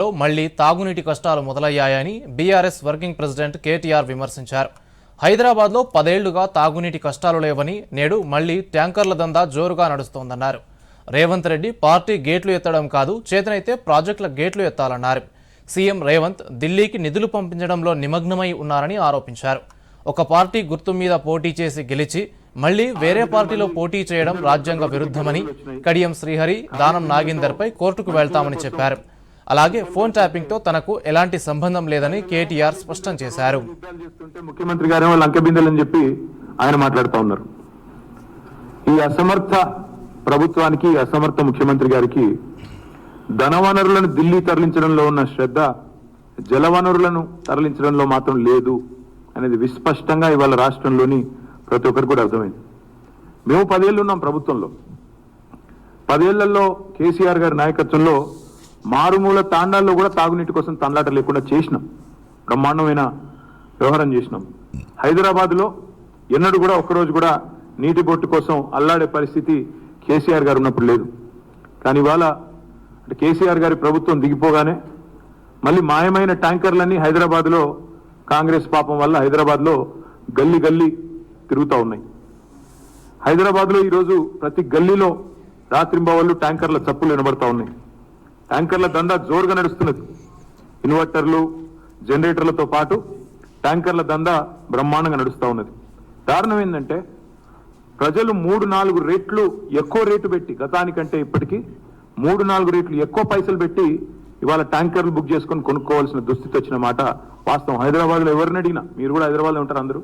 లో మళ్ళీ తాగునీటి కష్టాలు మొదలయ్యాయని బీఆర్ఎస్ వర్కింగ్ ప్రెసిడెంట్ కేటీఆర్ విమర్శించారు. హైదరాబాద్లో పదేళ్ళుగా తాగునీటి కష్టాలు లేవని నేడు మళ్ళీ ట్యాంకర్ల దందా జోరుగా నడుస్తోందన్నారు. రేవంత్ రెడ్డి పార్టీ గేట్లు ఎత్తడం కాదు చేతనైతే ప్రాజెక్టుల గేట్లు ఎత్తాలన్నారు. సీఎం రేవంత్ ఢిల్లీకి నిధులు పంపించడంలో నిమగ్నమై ఉన్నారని ఆరోపించారు. ఒక పార్టీ గుర్తు మీద పోటీ చేసి గెలిచి మళ్ళీ వేరే పార్టీలో పోటీ చేయడం రాజ్యాంగ విరుద్ధమని కడియం శ్రీహరి దానం నాగేందర్పై కోర్టుకు వెళ్తామని చెప్పారు. అలాగే ఫోన్ ట్యాపింగ్తో తనకు ఎలాంటి సంబంధం లేదని కేటీఆర్ స్పష్టం చేశారు. చేస్తుంటే ముఖ్యమంత్రి గారేమో లంకెబిందెలని చెప్పి ఆయన మాట్లాడుతూ ఉన్నారు. ఈ అసమర్థ ప్రభుత్వానికి అసమర్థ ముఖ్యమంత్రి గారికి ధనవనరులను ఢిల్లీ తరలించడంలో ఉన్న శ్రద్ధ జలవనరులను తరలించడంలో మాత్రం లేదు అనేది విస్పష్టంగా ఇవాళ రాష్ట్రంలోని ప్రతి ఒక్కరికి కూడా అర్థమైంది. మేము పదేళ్ళు ఉన్నాం ప్రభుత్వంలో. పదేళ్ళలో కేసీఆర్ గారి నాయకత్వంలో మారుమూల తాండాల్లో కూడా తాగునీటి కోసం తండ్లాట లేకుండా చేసినాం. బ్రహ్మాండమైన వ్యవహారం చేసినాం. హైదరాబాద్లో ఎన్నడూ కూడా ఒక్కరోజు కూడా నీటి బొట్టు కోసం అల్లాడే పరిస్థితి కేసీఆర్ గారు ఉన్నప్పుడు లేదు. కానీ ఇవాళ అంటే కేసీఆర్ గారి ప్రభుత్వం దిగిపోగానే మళ్ళీ మాయమైన ట్యాంకర్లన్నీ హైదరాబాద్లో కాంగ్రెస్ పాపం వల్ల హైదరాబాద్లో గల్లీ గల్లీ తిరుగుతూ ఉన్నాయి. హైదరాబాద్లో ఈరోజు ప్రతి గల్లీలో రాత్రింబవళ్ళు ట్యాంకర్ల చప్పులు వినబడతా ఉన్నాయి. ట్యాంకర్ల దందా జోరుగా నడుస్తున్నది. ఇన్వర్టర్లు జనరేటర్లతో పాటు ట్యాంకర్ల దందా బ్రహ్మాండంగా నడుస్తూ ఉన్నది. కారణం ఏంటంటే ప్రజలు మూడు నాలుగు రేట్లు ఎక్కువ రేటు పెట్టి గతానికంటే ఇప్పటికీ మూడు నాలుగు రేట్లు ఎక్కువ పైసలు పెట్టి ఇవాళ ట్యాంకర్లు బుక్ చేసుకొని కొనుక్కోవాల్సిన దుస్థితి వచ్చిన మాట వాస్తవం. హైదరాబాద్లో ఎవరిని అడిగినా? మీరు కూడా హైదరాబాద్లో ఉంటారు అందరూ?